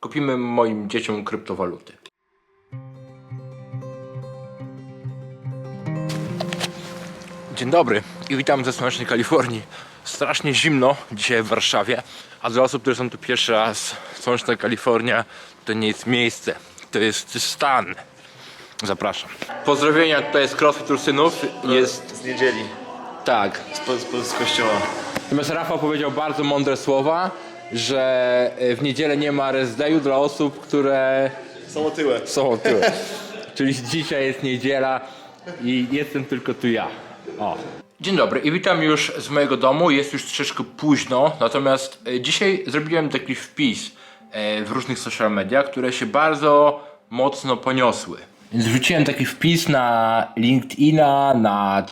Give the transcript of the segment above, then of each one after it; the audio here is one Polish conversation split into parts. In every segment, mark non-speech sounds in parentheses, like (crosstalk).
Kupimy moim dzieciom kryptowaluty. Dzień dobry i witam ze słonecznej Kalifornii. Strasznie zimno dzisiaj w Warszawie, a dla osób, które są tu pierwszy raz, słoneczna Kalifornia to nie jest miejsce, to jest stan. Zapraszam. Pozdrowienia, tutaj jest CrossFit Ursynów. Jest Z niedzieli, tak. z, po, z, po, z kościoła. Natomiast Rafał powiedział bardzo mądre słowa, że e, w niedzielę nie ma rest dayu dla osób, które Są otyłe. są otyłe. (laughs) Czyli dzisiaj jest niedziela i jestem tylko tu ja. O. Dzień dobry i witam już z mojego domu. Jest już troszeczkę późno, natomiast e, dzisiaj zrobiłem taki wpis e, w różnych social mediach, które się bardzo mocno poniosły. Więc wrzuciłem taki wpis na LinkedIna, na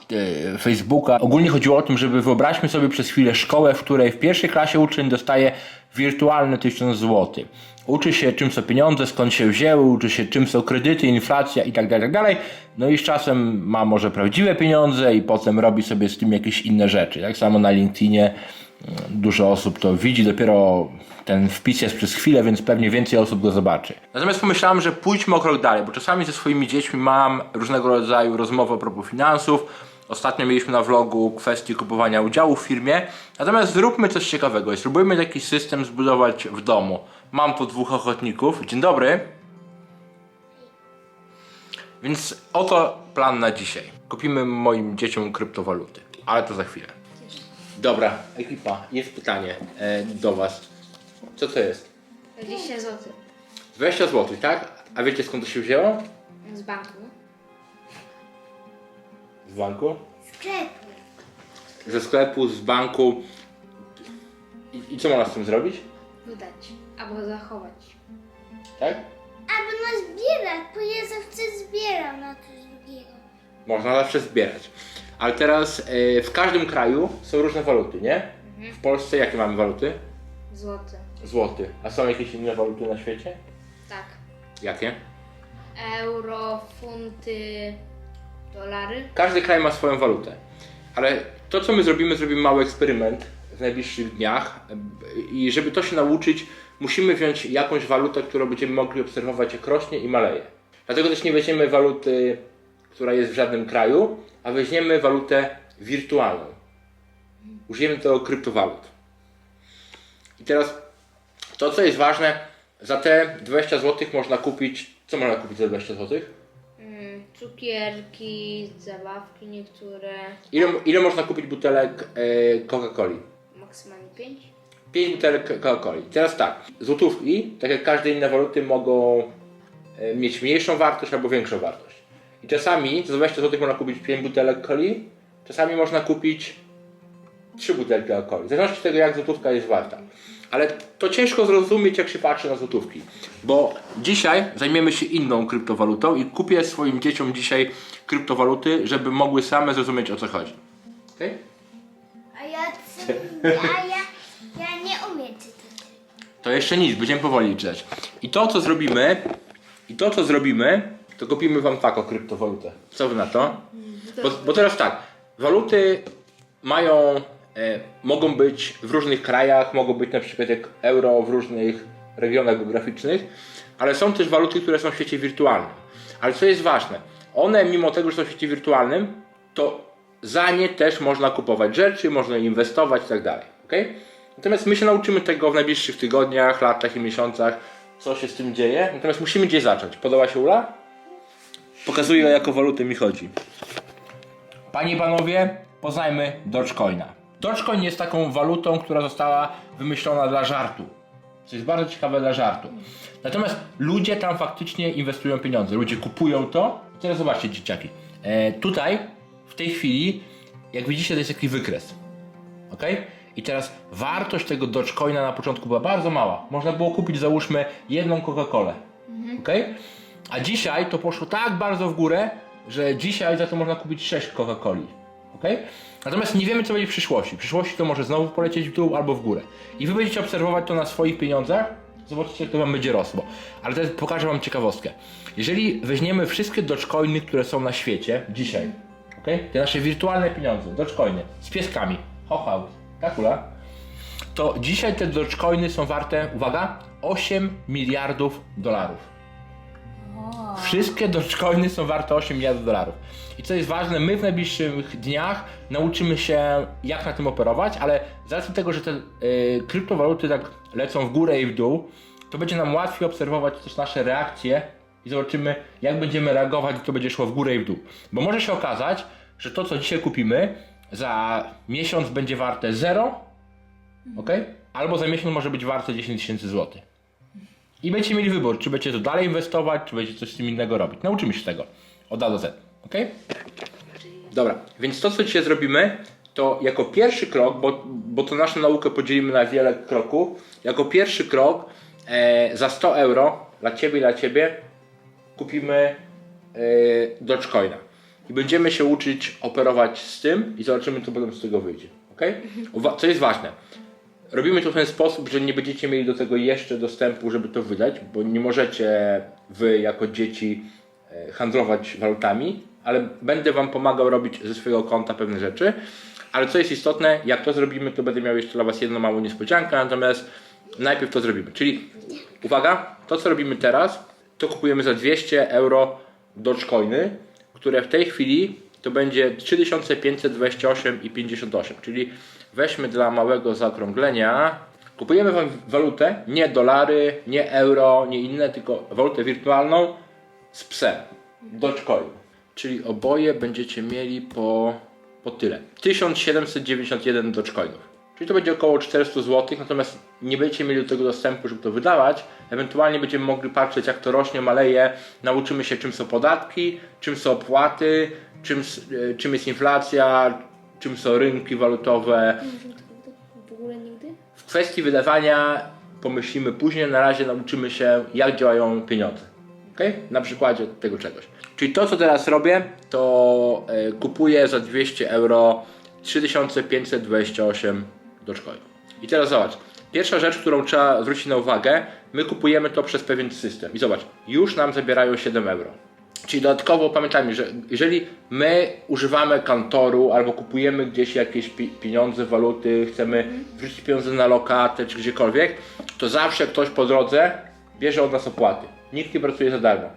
e, Facebooka. Ogólnie chodziło o tym, żeby wyobraźmy sobie przez chwilę szkołę, w której w pierwszej klasie uczeń dostaje wirtualne 1000 zł. Uczy się czym są pieniądze, skąd się wzięły, uczy się czym są kredyty, inflacja i tak dalej, tak. No i z czasem ma może prawdziwe pieniądze i potem robi sobie z tym jakieś inne rzeczy. Tak samo na LinkedInie mm, dużo osób to widzi, dopiero ten wpis jest przez chwilę, więc pewnie więcej osób go zobaczy. Natomiast pomyślałem, że pójdźmy o krok dalej, bo czasami ze swoimi dziećmi mam różnego rodzaju rozmowy a propos finansów. Ostatnio mieliśmy na vlogu kwestię kupowania udziału w firmie. Natomiast zróbmy coś ciekawego i spróbujmy taki system zbudować w domu. Mam tu dwóch ochotników. Dzień dobry. Więc oto plan na dzisiaj. Kupimy moim dzieciom kryptowaluty, ale to za chwilę. Dobra, ekipa, jest pytanie e, do Was. Co to jest? 20 zł 20 zł, tak? A wiecie skąd to się wzięło? z banku. Z banku? Sklepu. Ze sklepu, z banku. I, I co można z tym zrobić? Wydać albo zachować. Tak? Albo na zbierać, bo ja zawsze zbieram na coś drugiego. Można zawsze zbierać. Ale teraz e, w każdym kraju są różne waluty, nie? W Polsce jakie mamy waluty? Złoty. Złoty. A są jakieś inne waluty na świecie? Tak. Jakie? Euro, funty, dolary. Każdy kraj ma swoją walutę. Ale to, co my zrobimy, zrobimy mały eksperyment w najbliższych dniach. I żeby to się nauczyć, musimy wziąć jakąś walutę, którą będziemy mogli obserwować, jak rośnie i maleje. Dlatego też nie weźmiemy waluty, która jest w żadnym kraju, a weźmiemy walutę wirtualną. Użyjemy do kryptowalut. I teraz to, co jest ważne, za te 20 zł można kupić. Co można kupić za 20 zł? Cukierki, zabawki niektóre. Ile, ile można kupić butelek e, Coca-Coli? Maksymalnie 5. 5 butelek Coca-Coli. Teraz tak, złotówki, tak jak każde inne waluty, mogą e, mieć mniejszą wartość albo większą wartość. I czasami za 20 zł można kupić 5 butelek coli, czasami można kupić 3 butelki coli. W zależności od tego, jak złotówka jest warta. Ale to ciężko zrozumieć, jak się patrzy na złotówki. Bo dzisiaj zajmiemy się inną kryptowalutą i kupię swoim dzieciom dzisiaj kryptowaluty, żeby mogły same zrozumieć, o co chodzi. Okay? A ja, a ja, ja nie umiem czytać. To jeszcze nic, będziemy powoli czytać. I to, co zrobimy, i to, co zrobimy, to kupimy wam taką kryptowalutę. Co wy na to? Bo, bo teraz tak, waluty mają, mogą być w różnych krajach, mogą być na przykład jak euro w różnych regionach geograficznych, ale są też waluty, które są w świecie wirtualnym. Ale co jest ważne, one mimo tego, że są w świecie wirtualnym, to za nie też można kupować rzeczy, można inwestować i tak dalej. Okay? Natomiast my się nauczymy tego w najbliższych tygodniach, latach i miesiącach, co się z tym dzieje. Natomiast musimy gdzieś zacząć. Podoba się Ula? Pokazuję o jaką walutę mi chodzi. Panie i panowie, poznajmy Dogecoina. Dogecoin jest taką walutą, która została wymyślona dla żartu. Co jest bardzo ciekawe dla żartu. Natomiast ludzie tam faktycznie inwestują pieniądze. Ludzie kupują to. I teraz zobaczcie, dzieciaki. E, tutaj, w tej chwili, jak widzicie, to jest taki wykres. Ok? I teraz wartość tego Dogecoina na początku była bardzo mała. Można było kupić, załóżmy, jedną Coca-Colę. Ok? A dzisiaj to poszło tak bardzo w górę, że dzisiaj za to można kupić 6 Coca-Coli. Ok? Natomiast nie wiemy, co będzie w przyszłości. W przyszłości to może znowu polecieć w dół albo w górę. I wy będziecie obserwować to na swoich pieniądzach. Zobaczycie, jak to wam będzie rosło. Ale teraz pokażę wam ciekawostkę. Jeżeli weźmiemy wszystkie Dogecoiny, które są na świecie dzisiaj, ok? Te nasze wirtualne pieniądze, Dogecoiny, z pieskami, hochout, kakula, to dzisiaj te Dogecoiny są warte, uwaga, 8 miliardów dolarów. Wszystkie dogecoiny są warte 8 miliardów dolarów. I co jest ważne, my w najbliższych dniach nauczymy się jak na tym operować, ale z racji tego, że te y, kryptowaluty tak lecą w górę i w dół, to będzie nam łatwiej obserwować też nasze reakcje i zobaczymy jak będziemy reagować, gdy to będzie szło w górę i w dół. Bo może się okazać, że to co dzisiaj kupimy za miesiąc będzie warte 0, ok? Albo za miesiąc może być warte 10 tysięcy złotych. I będziecie mieli wybór, czy będziecie to dalej inwestować, czy będziecie coś z tym innego robić. Nauczymy się tego od A do Z, ok? Dobra, więc to co dzisiaj zrobimy, to jako pierwszy krok, bo, bo to naszą naukę podzielimy na wiele kroków, jako pierwszy krok e, za 100 euro dla Ciebie i dla Ciebie kupimy e, Dogecoina. I będziemy się uczyć operować z tym i zobaczymy co potem z tego wyjdzie, ok? Co jest ważne, Robimy to w ten sposób, że nie będziecie mieli do tego jeszcze dostępu, żeby to wydać, bo nie możecie wy jako dzieci e, handlować walutami, ale będę wam pomagał robić ze swojego konta pewne rzeczy. Ale co jest istotne, jak to zrobimy, to będę miał jeszcze dla was jedną małą niespodziankę, natomiast najpierw to zrobimy. Czyli uwaga, to co robimy teraz, to kupujemy za 200 euro Dogecoiny, które w tej chwili to będzie 3528,58, czyli weźmy dla małego zaokrąglenia, kupujemy wam walutę, nie dolary, nie euro, nie inne, tylko walutę wirtualną z psem, Dogecoin. Czyli oboje będziecie mieli po, po tyle. 1791 Dogecoinów. Czyli to będzie około 400 zł, natomiast nie będziecie mieli do tego dostępu, żeby to wydawać. Ewentualnie będziemy mogli patrzeć, jak to rośnie, maleje. Nauczymy się, czym są podatki, czym są opłaty, czym, e, czym jest inflacja, czym są rynki walutowe. W ogóle nigdy? W kwestii wydawania pomyślimy później, na razie nauczymy się, jak działają pieniądze. Okay? Na przykładzie tego czegoś. Czyli to, co teraz robię, to e, kupuję za 200 euro 3528 Dogecoinów. I teraz zobacz. Pierwsza rzecz, którą trzeba zwrócić na uwagę, my kupujemy to przez pewien system. I zobacz, już nam zabierają 7 euro. Czyli dodatkowo pamiętajmy, że jeżeli my używamy kantoru albo kupujemy gdzieś jakieś pi- pieniądze, waluty, chcemy wrzucić pieniądze na lokatę czy gdziekolwiek, to zawsze ktoś po drodze bierze od nas opłaty. Nikt nie pracuje za darmo.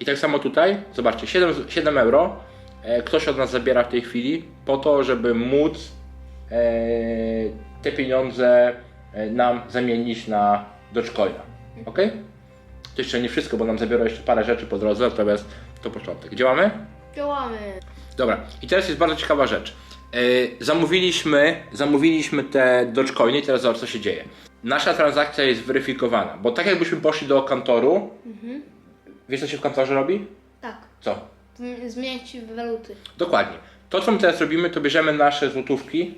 I tak samo tutaj, zobaczcie, 7, 7 euro e, ktoś od nas zabiera w tej chwili po to, żeby móc e, te pieniądze e, nam zamienić na Dogecoina. Ok? To jeszcze nie wszystko, bo nam zabiorą jeszcze parę rzeczy po drodze, natomiast to początek. Działamy? Działamy. Dobra, i teraz jest bardzo ciekawa rzecz. Yy, zamówiliśmy, zamówiliśmy te Dogecoiny i teraz zobacz co się dzieje. Nasza transakcja jest weryfikowana, bo tak jakbyśmy poszli do kantoru, wiesz co się w kantorze robi? Tak. Co? Zm- Zmieniać waluty. Dokładnie. To co my teraz robimy, to bierzemy nasze złotówki,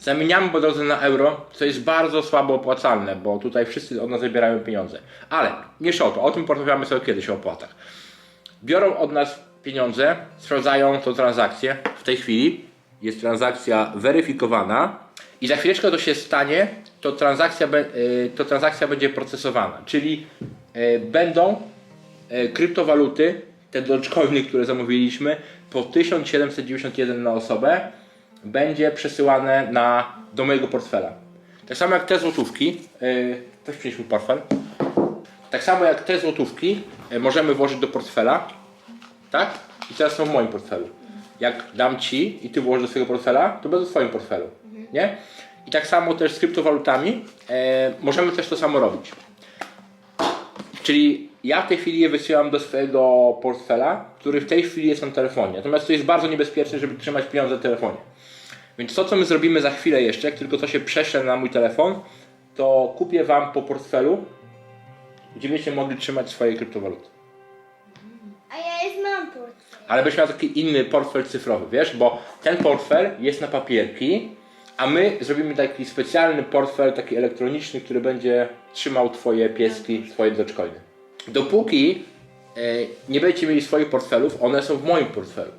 zamieniamy po drodze na euro, co jest bardzo słabo opłacalne, bo tutaj wszyscy od nas zabierają pieniądze. Ale nie o to, o tym porozmawiamy sobie kiedyś o opłatach. Biorą od nas pieniądze, sprawdzają tą transakcję. W tej chwili jest transakcja weryfikowana i za chwileczkę to się stanie, to transakcja, y, to transakcja będzie procesowana. Czyli y, będą e, kryptowaluty, te dogecoiny, które zamówiliśmy, po 1791 na osobę, będzie przesyłane na, do mojego portfela. Tak samo jak te złotówki, yy, też przynieś mi portfel. Tak samo jak te złotówki e, możemy włożyć do portfela, tak? I teraz są w moim portfelu. Jak dam ci i ty włożysz do swojego portfela, to będą w twoim portfelu, nie? I tak samo też z kryptowalutami e, możemy też to samo robić. Czyli ja w tej chwili je wysyłam do swojego portfela, który w tej chwili jest na telefonie. Natomiast to jest bardzo niebezpieczne, żeby trzymać pieniądze w telefonie. Więc to, co my zrobimy za chwilę jeszcze, jak tylko to się prześle na mój telefon, to kupię Wam po portfelu, gdzie będziecie mogli trzymać swoje kryptowaluty. A ja już mam portfel. Ale byś miał taki inny portfel cyfrowy, wiesz, bo ten portfel jest na papierki, a my zrobimy taki specjalny portfel, taki elektroniczny, który będzie trzymał Twoje pieski, Twoje dogecoiny. Dopóki e, nie będziecie mieli swoich portfelów, one są w moim portfelu.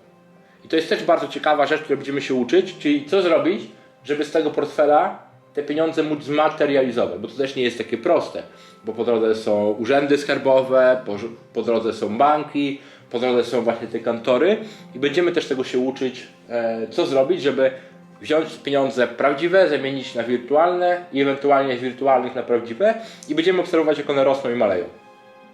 I to jest też bardzo ciekawa rzecz, której będziemy się uczyć, czyli co zrobić, żeby z tego portfela te pieniądze móc zmaterializować, bo to też nie jest takie proste, bo po drodze są urzędy skarbowe, po, po drodze są banki, po drodze są właśnie te kantory i będziemy też tego się uczyć, e, co zrobić, żeby wziąć pieniądze prawdziwe, zamienić na wirtualne i ewentualnie z wirtualnych na prawdziwe i będziemy obserwować jak one rosną i maleją.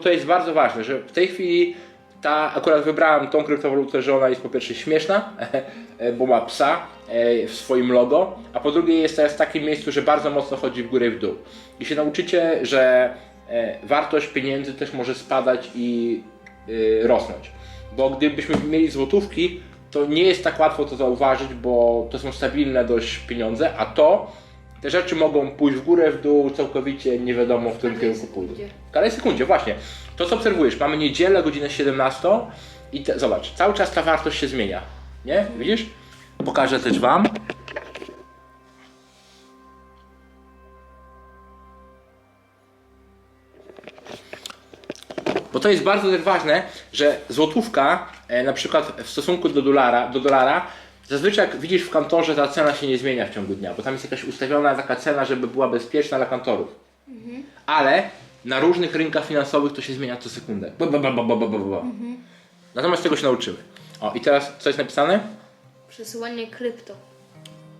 To jest bardzo ważne, że w tej chwili ta, akurat wybrałem tą kryptowalutę, że ona jest po pierwsze śmieszna, (laughs) bo ma psa e, w swoim logo, a po drugie jest w takim miejscu, że bardzo mocno chodzi w górę i w dół. I się nauczycie, że e, wartość pieniędzy też może spadać i y, rosnąć. Bo gdybyśmy mieli złotówki, to nie jest tak łatwo to zauważyć, bo to są stabilne dość pieniądze, a to te rzeczy mogą pójść w górę, w dół, całkowicie nie wiadomo w którym kierunku pójdą. W każdej sekundzie, właśnie. To co obserwujesz, mamy niedzielę, godzinę 17 i te, zobacz, cały czas ta wartość się zmienia. Nie? Widzisz? Pokażę też Wam. Bo to jest bardzo też ważne, że złotówka e, na przykład w stosunku do dolara, do dolara zazwyczaj jak widzisz w kantorze ta cena się nie zmienia w ciągu dnia, bo tam jest jakaś ustawiona taka cena, żeby była bezpieczna dla kantorów. Ale na różnych rynkach finansowych to się zmienia co sekundę. Ba, ba, ba, ba, ba, ba, ba, ba. Natomiast tego się nauczymy. O i teraz co jest napisane? Przesyłanie krypto.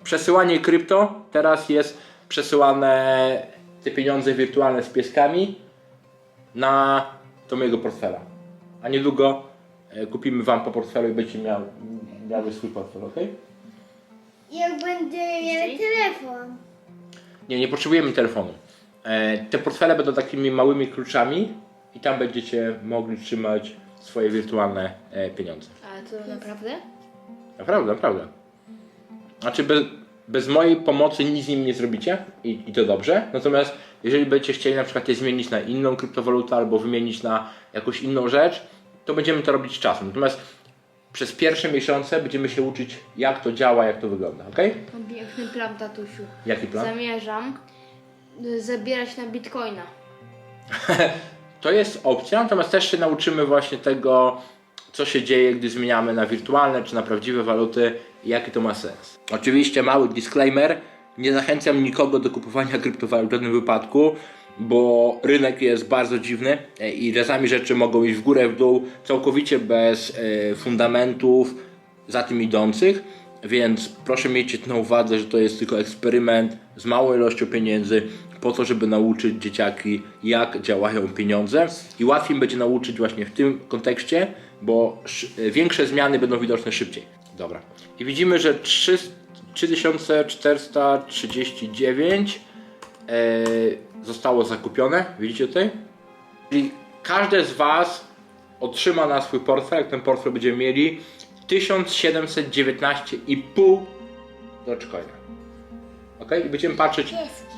Przesyłanie krypto. Teraz jest przesyłane te pieniądze wirtualne z pieskami na do mojego portfela. A niedługo e, kupimy wam po portfelu i będziecie miał, miały swój portfel, ok? Jak będziemy mieli telefon. Nie, nie potrzebujemy telefonu. E, te portfele będą takimi małymi kluczami i tam będziecie mogli trzymać swoje wirtualne e, pieniądze. Ale to naprawdę? Naprawdę, naprawdę. Znaczy bez, bez mojej pomocy nic z nim nie zrobicie i, i to dobrze. Natomiast jeżeli będziecie chcieli na przykład je zmienić na inną kryptowalutę albo wymienić na jakąś inną rzecz, to będziemy to robić czasem. Natomiast przez pierwsze miesiące będziemy się uczyć jak to działa, jak to wygląda, ok? Mam piękny plan, tatusiu. Jaki plan? Zamierzam y, zabierać na bitcoina. (laughs) To jest opcja, natomiast też się nauczymy właśnie tego, co się dzieje, gdy zmieniamy na wirtualne czy na prawdziwe waluty i jaki to ma sens. Oczywiście mały disclaimer, nie zachęcam nikogo do kupowania (laughs) kryptowalut w żadnym wypadku, bo rynek jest bardzo dziwny e, i czasami rzeczy mogą iść w górę, w dół, całkowicie bez e, fundamentów za tym idących. Więc proszę miejcie na uwadze, że to jest tylko eksperyment z małą ilością pieniędzy po to, żeby nauczyć dzieciaki, jak działają pieniądze i łatwiej będzie nauczyć właśnie w tym kontekście, bo sz- większe zmiany będą widoczne szybciej. Dobra. I widzimy, że 3, 3439 e, zostało zakupione. Widzicie tutaj? Czyli każde z Was otrzyma na swój portfel, jak ten portfel będziemy mieli, 1719,5 Dogecoina. Ok? I będziemy patrzeć Pieski.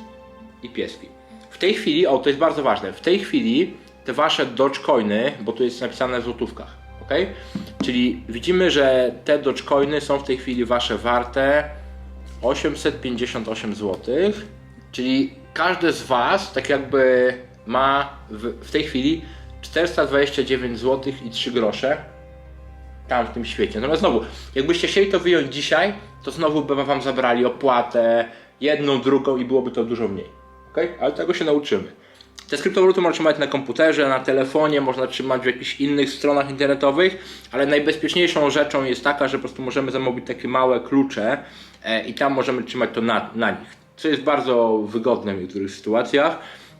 i pieski. W tej chwili, o to jest bardzo ważne, w tej chwili te wasze Dogecoiny, bo tu jest napisane w złotówkach, ok? Czyli widzimy, że te Dogecoiny są w tej chwili wasze warte 858 zł, czyli każde z was tak jakby ma w, w tej chwili 429 zł i 3 grosze tam w tym świecie. Natomiast znowu, jakbyście chcieli to wyjąć dzisiaj, to znowu by wam zabrali opłatę, jedną, drugą i byłoby to dużo mniej. ok? Ale tego się nauczymy. Te kryptowaluty można trzymać na komputerze, na telefonie, można trzymać w jakichś innych stronach internetowych, ale najbezpieczniejszą rzeczą jest taka, że po prostu możemy zamówić takie małe klucze e, i tam możemy trzymać to na, na nich. Co jest bardzo wygodne w niektórych sytuacjach.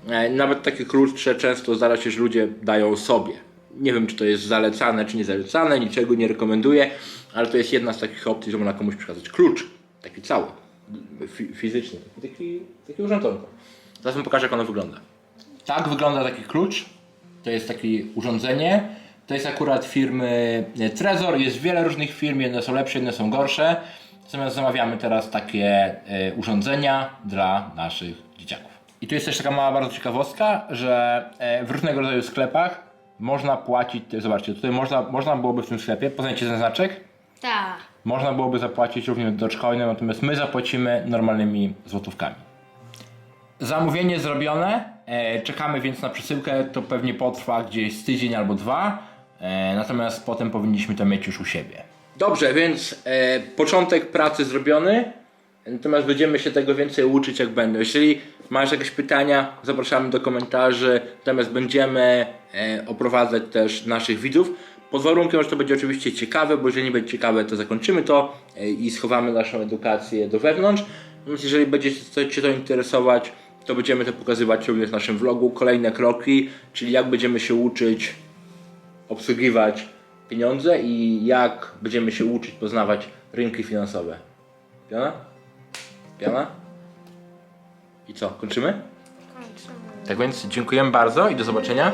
E, nawet takie klucze często zdarza się, że ludzie dają sobie. Nie wiem, czy to jest zalecane, czy nie zalecane, niczego nie rekomenduję, ale to jest jedna z takich opcji, że można komuś przekazać klucz, taki cały, fi- fizyczny, taki, taki, urządzonko. Zaraz wam pokażę, jak ono wygląda. Tak wygląda taki klucz. To jest takie urządzenie. To jest akurat firmy e, Trezor. Jest wiele różnych firm, jedne są lepsze, inne są gorsze. Natomiast zamawiamy teraz takie e, urządzenia dla naszych dzieciaków. I tu jest też taka mała bardzo ciekawostka, że e, w różnego rodzaju sklepach można płacić, zobaczcie, tutaj można, można byłoby w tym sklepie, poznajcie ten znaczek, Tak. można byłoby zapłacić również Dogecoinem, natomiast my zapłacimy normalnymi złotówkami. Zamówienie zrobione, e, czekamy więc na przesyłkę, to pewnie potrwa gdzieś z tydzień albo dwa, e, natomiast potem powinniśmy to mieć już u siebie. Dobrze, więc e, początek pracy zrobiony, natomiast będziemy się tego więcej uczyć jak będę. Jeżeli masz jakieś pytania, zapraszamy do komentarzy, natomiast będziemy e, oprowadzać też naszych widzów. Pod warunkiem, że to będzie oczywiście ciekawe, bo jeżeli nie będzie ciekawe, to zakończymy to e, i schowamy naszą edukację do wewnątrz. Więc jeżeli będzie Cię to interesować, to będziemy to pokazywać również w naszym vlogu. Kolejne kroki, czyli jak będziemy się uczyć obsługiwać pieniądze i jak będziemy się uczyć poznawać rynki finansowe. Piana? Piana? I co, kończymy? Kończymy. Tak więc dziękujemy bardzo i do zobaczenia.